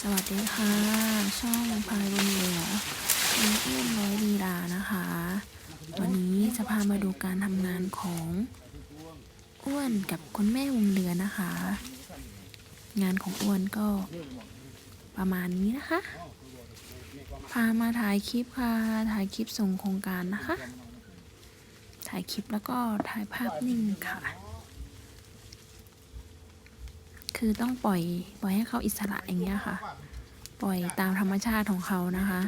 สวัสดีค่ะ ช่องพายบนเหลือเป็นเพื่อนร้อยลีลานะคะ วันนี้จะพามาดูการทำงานของอ้วนกับคุณแม่วงเดือนนะคะ งานของอ้วนก็ประมาณนี้นะคะ พามาถ่ายคลิปค่ะ ถ่ายคลิปส่งโครงการนะคะ ถ่ายคลิปแล้วก็ถ่ายภาพนิ่งค่ะ คือต้องปล่อยปล่อยให้เขาอิสระอย่างเงี้ยค่ะ ปล่อยตามธรรมชาติของเขานะคะ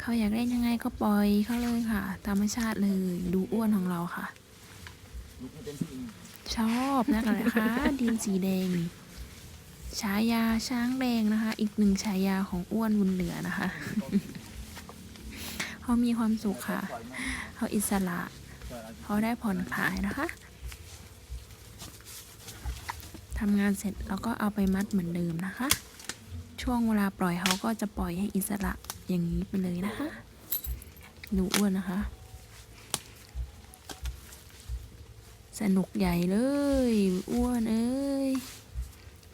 เขาอยากเล่นยังไงก็ปล่อยเขาเลยค่ะ ธรรมชาติเลยดูอ้วนของเราค่ะ ชอบนะคะนะคะดินสีแดงฉายาช้างแดงนะคะ อีกหนึ่งฉายาของอ้วนบุญเหลือนะคะเขามีความสุขค่ะ เขาอิสระ เขาได้ผ่อนคลายนะคะ ทำงานเสร็จแล้วก็เอาไปมัดเหมือนเดิมนะคะ ช่วงเวลาปล่อยเขาก็จะปล่อยให้อิสระอย่างนี้ไปเลยนะคะดูอ้วนนะคะ สนุกใหญ่เลย อ้วนเอ้ย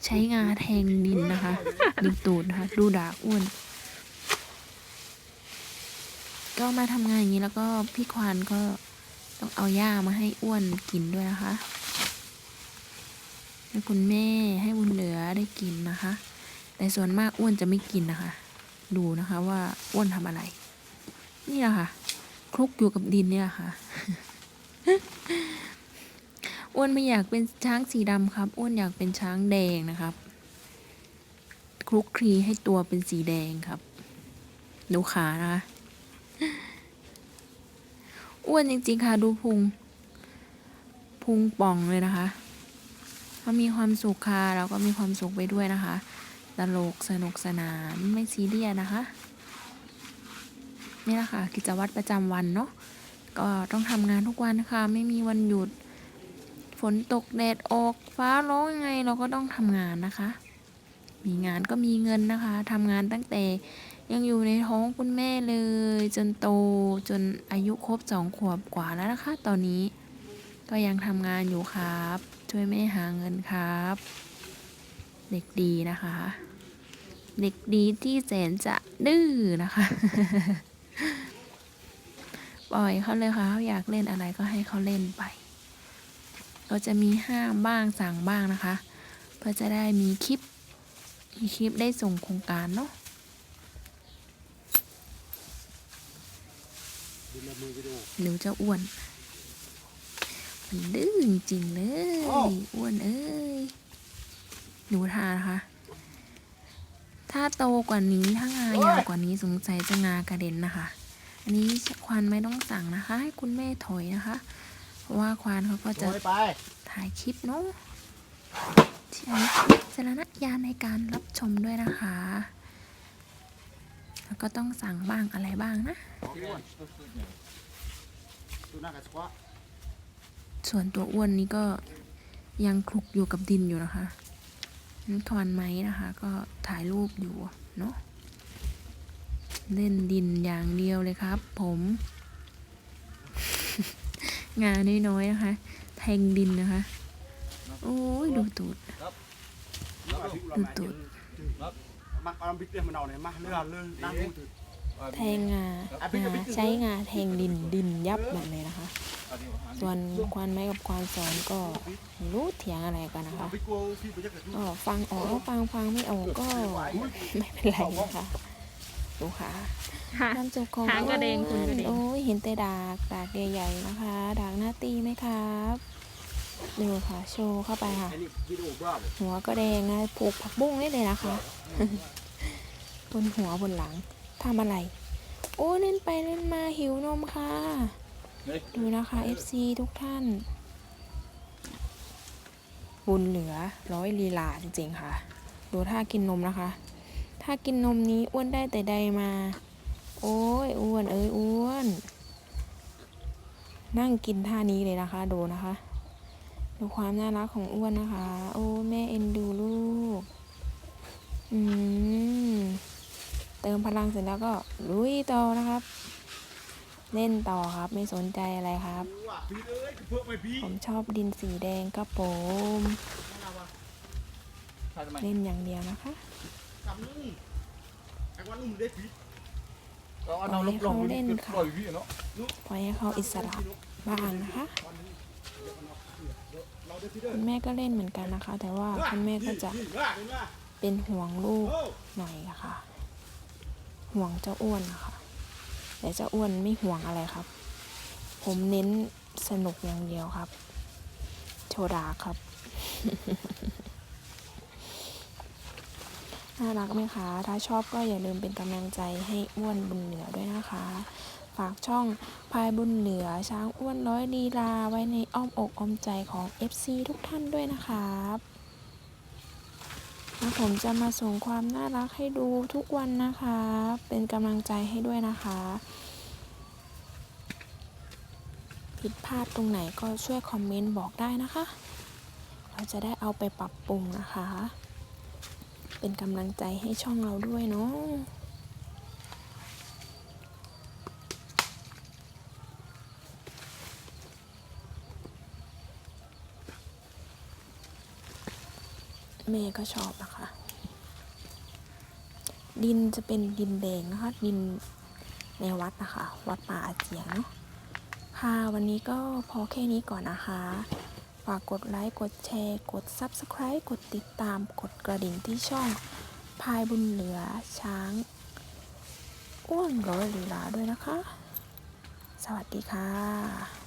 ใช้งาแทงดินนะคะดูตูดนะคะ ดูดากอ้วน ก็มาทำงานอย่างนี้แล้วก็พี่ควานก็ต้องเอาหญ้ามาให้อ้วนกินด้วยนะคะ ให้คุณแม่ให้บุญเหลือได้กินนะคะ แต่ส่วนมากอ้วนจะไม่กินนะคะ ดูนะคะว่าอ้วนทำอะไร นี่แหละค่ะคลุกอยู่กับดินเนี่ยค่ะอ้วนไม่อยากเป็นช้างสีดำครับอ้วนอยากเป็นช้างแดงนะครับคลุกคลีให้ตัวเป็นสีแดงครับดูขานะคะอ้วนจริงๆค่ะดูพุงพุงป่องเลยนะคะ เขามีความสุขค่ะเราก็มีความสุขไปด้วยนะคะ ตลกสนุกสนานไม่ซีเรียสนะคะ นี่แหละค่ะกิจวัตรประจำวันเนาะก็ต้องทำงานทุกวันค่ะ ไม่มีวันหยุด ฝนตกแดดออก ฟ้าร้องยังไงเราก็ต้องทำงานนะคะ มีงานก็มีเงินนะคะทำงานตั้งแต่ยังอยู่ในท้องคุณแม่เลย จนโตจนอายุครบสองขวบกว่าแล้วนะคะ ตอนนี้ก็ยังทำงานอยู่ครับ ช่วยแม่หาเงินครับ เด็กดีนะคะ เด็กดีที่แสนจะดื้อนะคะ ปล่อยเขาเลยค่ะเขาอยากเล่นอะไรก็ให้เขาเล่นไป ก็จะมีห้ามบ้างสั่งบ้างนะคะ เพื่อจะได้มีคลิปมีคลิปได้ส่งโครงการเนาะหรือจะอ้วน มันดื้อจริงๆเลยอ้วนเอ้ยหนูทานะคะ ถ้าโตกว่านี้ถ้างายาวกว่านี้สงสัยจะงากระเด็นนะคะ อันนี้ควานไม่ต้องสั่งนะคะ ให้คุณแม่ถอยนะคะเพราะว่าควานเขาก็จะไปถ่ายคลิปเนาะใช้สารณญาณในการรับชมด้วยนะคะ แล้วก็ต้องสั่งบ้างอะไรบ้างนะดูหน้ากับ ส่วนตัวอ้วนนี้ก็ยังคลุกอยู่กับดินอยู่นะคะนี่ควันไหมนะคะ ก็ถ่ายรูปอยู่เนาะเล่นดินอย่างเดียวเลยครับ ผม งานน้อยๆนะคะ แทงดินนะคะ โอ้ยดูตูดดูตูดมาเอาบิ๊กเดียมันเอาเนี่ยมาเลื่อนเลื่อนนั่งมือถือ แทงงางาใช้งาแทงดินดินยับหมดเลยนะคะ ส่วนควานไม้กับควานสอนก็ไม่รู้เถียงอะไรกันนะคะบิ๊กกูพี่ไปยักษ์ก็ฟังออกก็ฟังฟังไม่ออกก็ไม่เป็นไรนะคะดูค่ะน้ำจุกของหางกระเดงคุณกระเดงโอ้ยเห็นแต่ดากดากใหญ่ๆนะคะดากหน้าตีไหมครับดูค่ะโชว์เข้าไปค่ะไอ้นี่วิดีโอบ้าเลยหัวก็แดงนะผูกผักบุ้งได้เลยนะคะบนหัวบนหลัง ทำอะไร โอ้เล่นไปเล่นมาหิวนมค่ะ ดูนะคะ FC ทุกท่าน บุญเหลือร้อยลีลาจริงๆค่ะ ดูท่ากินนมนะคะ ถ้ากินนมนี้อ้วนได้แต่ใดมา โอ้ยอ้วนเอ้ยอ้วน นั่งกินท่านี้เลยนะคะ ดูนะคะ ดูความน่ารักของอ้วนนะคะ โอ้แม่เอ็นดูลูก อืม เติมพลังเสร็จแล้วก็ลุยต่อนะครับ เล่นต่อครับไม่สนใจอะไรครับ ผมชอบดินสีแดงครับผมเล่นอย่างเดียวนะคะกำนึงมันนุ่มเด็ดพี่เราเอาลงลงปล่อยพี่ะปล่อยให้เขาอิสระบ้างนะคะคุณแม่ก็เล่นเหมือนกันนะคะ แต่ว่าคุณแม่ก็จะเป็นห่วงลูกหน่อยค่ะ ห่วงเจ้าอ้วนนะคะแต่เจ้าอ้วนไม่ห่วงอะไรครับ ผมเน้นสนุกอย่างเดียวครับ โชดาครับ น่ารักไหมคะ ถ้าชอบก็อย่าลืมเป็นกำลังใจให้อ้วนบุญเหลือด้วยนะคะ ฝากช่องพายบุญเหลือ ช้างอ้วนร้อยลีลาไว้ในอ้อมอกอ้อมใจของ FC ทุกท่านด้วยนะครับ แล้วผมจะมาส่งความน่ารักให้ดูทุกวันนะคะ เป็นกำลังใจให้ด้วยนะคะ ผิดพลาดตรงไหนก็ช่วยคอมเมนต์บอกได้นะคะ เราจะได้เอาไปปรับปรุงนะคะ เป็นกำลังใจให้ช่องเราด้วยเนาะ ม่ก็ชอบนะคะ ดินจะเป็นดินแดงนะคะ ดินในวัดนะคะ วัดป่าอาเจียงเนาะค่ะวันนี้ก็พอแค่นี้ก่อนนะคะ ฝากกดไลค์กดแชร์ กด Subscribe กดติดตามกดกระดิ่งที่ช่องพายบุญเหลือช้างอ้วนร้อยลีลาด้วยนะคะ สวัสดีค่ะ